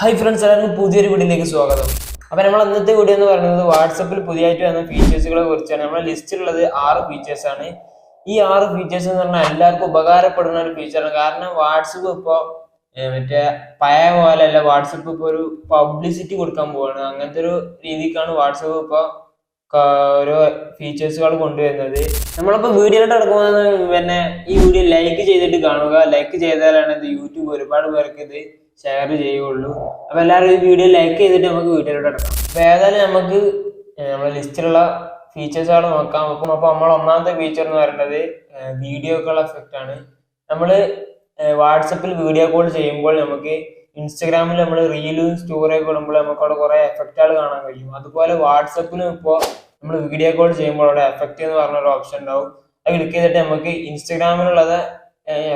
Hi friends എല്ലാവർക്കും പുതിയൊരു വീഡിയോയിലേക്ക് സ്വാഗതം. അപ്പോൾ നമ്മൾ ഇന്നത്തെ വീഡിയോ എന്ന് പറയുന്നത് വാട്സപ്പിൽ പുതിയതായിട്ട് വന്ന ഫീച്ചേഴ്സുകളെ കുറിച്ചാണ്. നമ്മുടെ ലിസ്റ്റിലുള്ളത് ആറ് ഫീച്ചേഴ്സാണ് ഈ ആറ് ഫീച്ചേഴ്സ് എന്ന് പറഞ്ഞാൽ എല്ലാവർക്കും ഉപകാരപ്പെടുന്ന ഒരു ഫീച്ചറാണ് കാരണം വാട്സപ്പ് ഇപ്പോൾ മറ്റേ പഴയ പോലെ അല്ല വാട്സപ്പ് ഇപ്പോൾ ഒരു പബ്ലിസിറ്റി കൊടുക്കാൻ പോവാണ്. അങ്ങനത്തെ ഒരു രീതിക്കാണ് വാട്സപ്പ് ഇപ്പോൾ ഓരോ ഫീച്ചേഴ്സുകൾ കൊണ്ടുവരുന്നത്. നമ്മളിപ്പോൾ വീഡിയോയിലോട്ട് നടക്കുമ്പോൾ പിന്നെ ഈ വീഡിയോ ലൈക്ക് ചെയ്തിട്ട് കാണുക. ലൈക്ക് ചെയ്താലാണ് ഇത് യൂട്യൂബ് ഒരുപാട് പേർക്ക് ഇത് ഷെയർ ചെയ്യുള്ളൂ അപ്പൊ എല്ലാവരും ഈ വീഡിയോ ലൈക്ക് ചെയ്തിട്ട് നമുക്ക് വീഡിയോയിലോട്ട് എടുക്കാം അപ്പൊ ഏതായാലും നമുക്ക് നമ്മുടെ ലിസ്റ്റിലുള്ള ഫീച്ചേഴ്സാണ് നോക്കാം. അപ്പം അപ്പൊ നമ്മൾ ഒന്നാമത്തെ ഫീച്ചർ എന്ന് പറയുന്നത് വീഡിയോക്കുള്ള എഫക്റ്റ് ആണ്. നമ്മൾ വാട്സപ്പിൽ വീഡിയോ കോൾ ചെയ്യുമ്പോൾ നമുക്ക് ഇൻസ്റ്റഗ്രാമിൽ നമ്മൾ റീലും സ്റ്റോറി ഒക്കെ ഇടുമ്പോൾ നമുക്ക് അവിടെ കുറെ എഫക്റ്റുകൾ കാണാൻ കഴിയും. അതുപോലെ വാട്സപ്പിലും ഇപ്പോൾ നമ്മൾ വീഡിയോ കോൾ ചെയ്യുമ്പോൾ അവിടെ എഫക്റ്റ് എന്ന് പറഞ്ഞ ഒരു ഓപ്ഷൻ ഉണ്ടാവും. അത് ക്ലിക്ക് ചെയ്തിട്ട് നമുക്ക് ഇൻസ്റ്റഗ്രാമിലുള്ളത്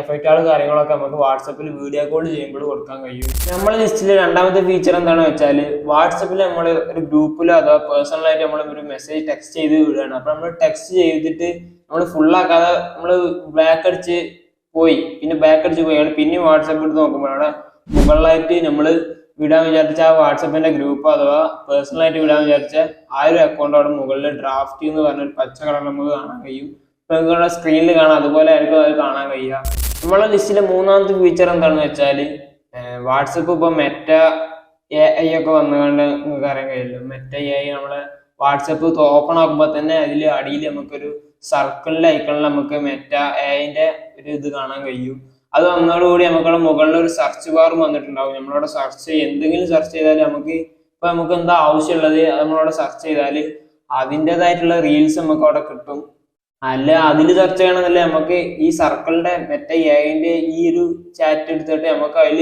എഫക്റ്റുകൾ കാര്യങ്ങളൊക്കെ നമുക്ക് വാട്സപ്പിൽ വീഡിയോ കോൾ ചെയ്യുമ്പോൾ കൊടുക്കാൻ കഴിയും. നമ്മൾ ലിസ്റ്റിൽ രണ്ടാമത്തെ ഫീച്ചർ എന്താണെന്ന് വെച്ചാൽ വാട്സപ്പിൽ നമ്മൾ ഒരു ഗ്രൂപ്പിലോ അഥവാ പേഴ്സണലായിട്ട് നമ്മൾ ഒരു മെസ്സേജ് ടെക്സ്റ്റ് ചെയ്ത് വിടുകയാണ്. അപ്പം നമ്മൾ ടെക്സ്റ്റ് ചെയ്തിട്ട് നമ്മൾ ഫുള്ളാക്കാതെ നമ്മൾ ബാക്ക് അടിച്ച് പോയി. പിന്നെ ബാക്ക് അടിച്ച് പോയാണ് പിന്നെ വാട്സപ്പ് എടുത്ത് നോക്കുമ്പോൾ അവിടെ മുകളിലായിട്ട് നമ്മൾ വിടാൻ വിചാരിച്ച ആ വാട്സപ്പിന്റെ ഗ്രൂപ്പ് അഥവാ പേഴ്സണലായിട്ട് വിടാൻ വിചാരിച്ച ആ ഒരു അക്കൗണ്ട് അവിടെ മുകളിൽ ഡ്രാഫ്റ്റ് എന്ന് പറഞ്ഞ ഒരു പച്ച കളർ നമുക്ക് കാണാൻ കഴിയും. നിങ്ങളുടെ സ്ക്രീനിൽ കാണാം. അതുപോലെ ആയിരിക്കും അത് കാണാൻ കഴിയുക നമ്മളെ ലിസ്റ്റിലെ മൂന്നാമത്തെ ഫീച്ചർ എന്താണെന്ന് വെച്ചാൽ വാട്സപ്പ് ഇപ്പോൾ മെറ്റ എ ഐ ഒക്കെ വന്നുകൊണ്ട് നിങ്ങൾക്ക് അറിയാൻ കഴിയില്ല. മെറ്റ എ ഐ നമ്മളെ വാട്സപ്പ് ഓപ്പൺ ആക്കുമ്പോൾ തന്നെ അതിൽ അടിയിൽ നമുക്കൊരു സർക്കിളിലെ ഐക്കണിൽ നമുക്ക് മെറ്റ എന്റെ ഒരു ഇത് കാണാൻ കഴിയും. അത് വന്നതോടുകൂടി നമുക്കവിടെ മുകളിൽ ഒരു സെർച്ച് ബാറും വന്നിട്ടുണ്ടാവും. നമ്മളവിടെ സെർച്ച് എന്തെങ്കിലും സെർച്ച് ചെയ്താൽ നമുക്ക് ഇപ്പൊ നമുക്ക് എന്താ ആവശ്യമുള്ളത് നമ്മളവിടെ സെർച്ച് ചെയ്താൽ അതിന്റെതായിട്ടുള്ള റീൽസ് നമുക്ക് അവിടെ കിട്ടും. അല്ല അതിൽ സെർച്ച് ചെയ്യണമെന്നല്ല നമുക്ക് ഈ സർക്കിളിന്റെ മറ്റേ എന്റെ ഈ ഒരു ചാറ്റ് എടുത്തിട്ട് നമുക്ക് അതിൽ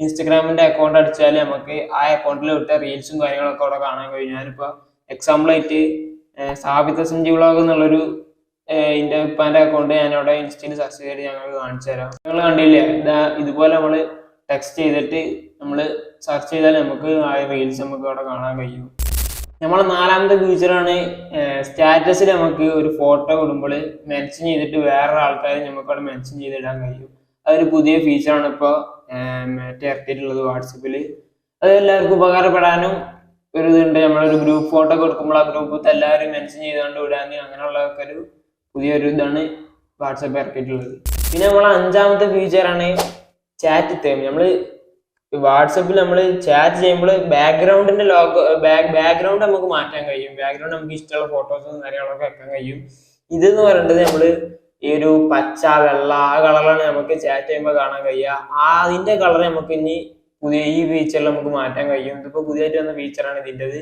ഇൻസ്റ്റഗ്രാമിന്റെ അക്കൗണ്ട് അടിച്ചാൽ നമുക്ക് ആ അക്കൗണ്ടിൽ വിട്ട റീൽസും കാര്യങ്ങളൊക്കെ അവിടെ കാണാൻ കഴിയും. എക്സാമ്പിൾ ആയിട്ട് സാബിത സഞ്ജി വ്ളോഗ് എന്നുള്ളൊരു എന്റെ ഉപ്പാന്റെ അക്കൗണ്ട് ഞാൻ അവിടെ ഇൻസ്റ്റയിൽ സെർച്ച് ചെയ്ത് ഞങ്ങൾക്ക് കാണിച്ചു തരാം. നിങ്ങൾ കണ്ടില്ലേ ഇതാ ഇതുപോലെ നമ്മൾ ടെക്സ്റ്റ് ചെയ്തിട്ട് നമ്മൾ സെർച്ച് ചെയ്താൽ നമുക്ക് ആ റീൽസ് നമുക്ക് അവിടെ കാണാൻ കഴിയും. നമ്മളെ നാലാമത്തെ ഫീച്ചറാണ് സ്റ്റാറ്റസിൽ നമുക്ക് ഒരു ഫോട്ടോ ഇടുമ്പോൾ മെൻഷൻ ചെയ്തിട്ട് വേറെ ആൾക്കാർ നമുക്ക് അവിടെ മെൻഷൻ ചെയ്തിടാൻ കഴിയും. അതൊരു പുതിയ ഫീച്ചറാണ് ഇപ്പോൾ മറ്റേ ഇറക്കിയിട്ടുള്ളത് വാട്സപ്പിൽ അത് എല്ലാവർക്കും ഉപകാരപ്പെടാനും ഒരു ഇതുണ്ട്. നമ്മളൊരു ഗ്രൂപ്പ് ഫോട്ടോ കൊടുക്കുമ്പോൾ ആ ഗ്രൂപ്പിൽ എല്ലാവരും മെൻഷൻ ചെയ്തുകൊണ്ട് വിടാൻ അങ്ങനെയുള്ളതൊക്കെ ഒരു പുതിയൊരു ഇതാണ് വാട്സപ്പ് ഇറക്കിയിട്ടുള്ളത്. പിന്നെ നമ്മൾ അഞ്ചാമത്തെ ഫീച്ചറാണ് ചാറ്റ് തേം നമ്മൾ വാട്സപ്പിൽ നമ്മൾ ചാറ്റ് ചെയ്യുമ്പോൾ ബാക്ക്ഗ്രൗണ്ടിന്റെ ലോഗോ ബാക്ക്ഗ്രൗണ്ട് നമുക്ക് മാറ്റാൻ കഴിയും. ബാക്ക്ഗ്രൗണ്ട് നമുക്ക് ഇഷ്ടമുള്ള ഫോട്ടോസും കാര്യങ്ങളൊക്കെ വെക്കാൻ കഴിയും. ഇത് എന്ന് പറയുന്നത് നമ്മൾ ഈ ഒരു പച്ച വെള്ള ആ കളറാണ് നമുക്ക് ചാറ്റ് ചെയ്യുമ്പോൾ കാണാൻ കഴിയുക. ആ അതിന്റെ കളർ നമുക്ക് ഇനി പുതിയ ഈ ഫീച്ചറിൽ നമുക്ക് മാറ്റാൻ കഴിയും. ഇതിപ്പോ പുതിയതായിട്ട് വന്ന ഫീച്ചറാണ് ഇതിന്റെത്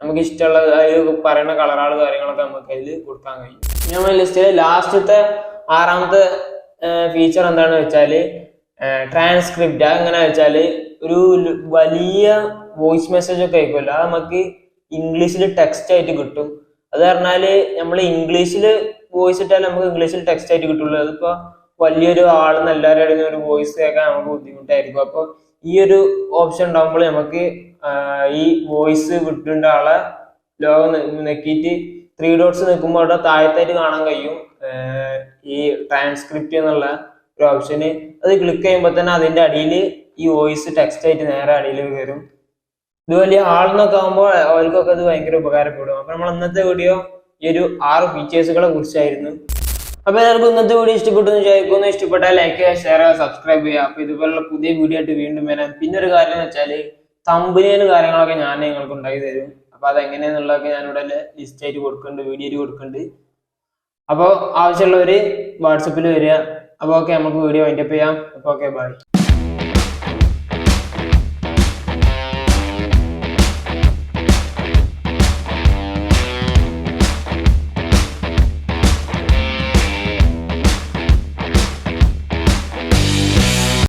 നമുക്ക് ഇഷ്ടമുള്ള പറയുന്ന കളറുകൾ കാര്യങ്ങളൊക്കെ നമുക്ക് അതിൽ കൊടുക്കാൻ കഴിയും. ഞാൻ ലിസ്റ്റിലെ ലാസ്റ്റത്തെ ആറാമത്തെ ഫീച്ചർ എന്താണെന്ന് വെച്ചാൽ ട്രാൻസ്ക്രിപ്റ്റ് അങ്ങനെ വെച്ചാൽ ഒരു വലിയ വോയിസ് മെസ്സേജ് ഒക്കെ ആയിക്കുമല്ലോ അത് നമുക്ക് ഇംഗ്ലീഷിൽ ടെക്സ്റ്റ് ആയിട്ട് കിട്ടും. അത് പറഞ്ഞാൽ നമ്മൾ ഇംഗ്ലീഷിൽ വോയിസ് ഇട്ടാൽ നമുക്ക് ഇംഗ്ലീഷിൽ ടെക്സ്റ്റ് ആയിട്ട് കിട്ടുള്ളൂ. അതിപ്പോ വലിയൊരു ആളെന്ന് എല്ലാവരും അടങ്ങിയ ഒരു വോയിസ് കേൾക്കാൻ നമുക്ക് ബുദ്ധിമുട്ടായിരിക്കും. അപ്പോൾ ഈ ഒരു ഓപ്ഷൻ ഉണ്ടാകുമ്പോൾ നമുക്ക് ഈ വോയിസ് വിട്ടേണ്ട ആളെ ലോകം നെക്കിയിട്ട് ത്രീ ഡോട്ട്സ് നിൽക്കുമ്പോൾ അവിടെ താഴത്തായിട്ട് കാണാൻ കഴിയും. ഈ ട്രാൻസ്ക്രിപ്റ്റ് എന്നുള്ള ഒരു ഓപ്ഷന് അത് ക്ലിക്ക് ചെയ്യുമ്പോൾ തന്നെ അതിന്റെ അടിയിൽ ഈ വോയിസ് ടെക്സ്റ്റ് ആയിട്ട് നേരെ അടിയിൽ കയറും ഇത് വലിയ ആളെന്നൊക്കെ ആകുമ്പോൾ അവർക്കൊക്കെ അത് ഭയങ്കര ഉപകാരപ്പെടും. അപ്പൊ നമ്മൾ ഇന്നത്തെ വീഡിയോ ഈ ഒരു ആറ് ഫീച്ചേഴ്സുകളെ കുറിച്ചായിരുന്നു. അപ്പൊ എല്ലാവർക്കും ഇന്നത്തെ വീഡിയോ ഇഷ്ടപ്പെട്ടു എന്ന് വിചാരിക്കുന്നു. ഇഷ്ടപ്പെട്ടാൽ ലൈക്ക് ചെയ്യുക ഷെയർ ചെയ്യുക സബ്സ്ക്രൈബ് ചെയ്യുക. അപ്പൊ ഇതുപോലുള്ള പുതിയ വീഡിയോ ആയിട്ട് വീണ്ടും വരാം. പിന്നെ ഒരു കാര്യം എന്ന് വെച്ചാൽ തമ്പനിയന് കാര്യങ്ങളൊക്കെ ഞാൻ നിങ്ങൾക്ക് ഉണ്ടാക്കി തരും. അപ്പൊ അത് ഞാനിവിടെ ലിസ്റ്റ് ആയിട്ട് കൊടുക്കുന്നുണ്ട് വീഡിയോ കൊടുക്കുന്നുണ്ട്. അപ്പോൾ ആവശ്യമുള്ളവര് വാട്സപ്പിൽ വരിക. അപ്പോൾ ഓക്കെ നമുക്ക് വീഡിയോ വൈൻഡപ്പ് ചെയ്യാം. അപ്പോൾ ഓക്കെ ബൈ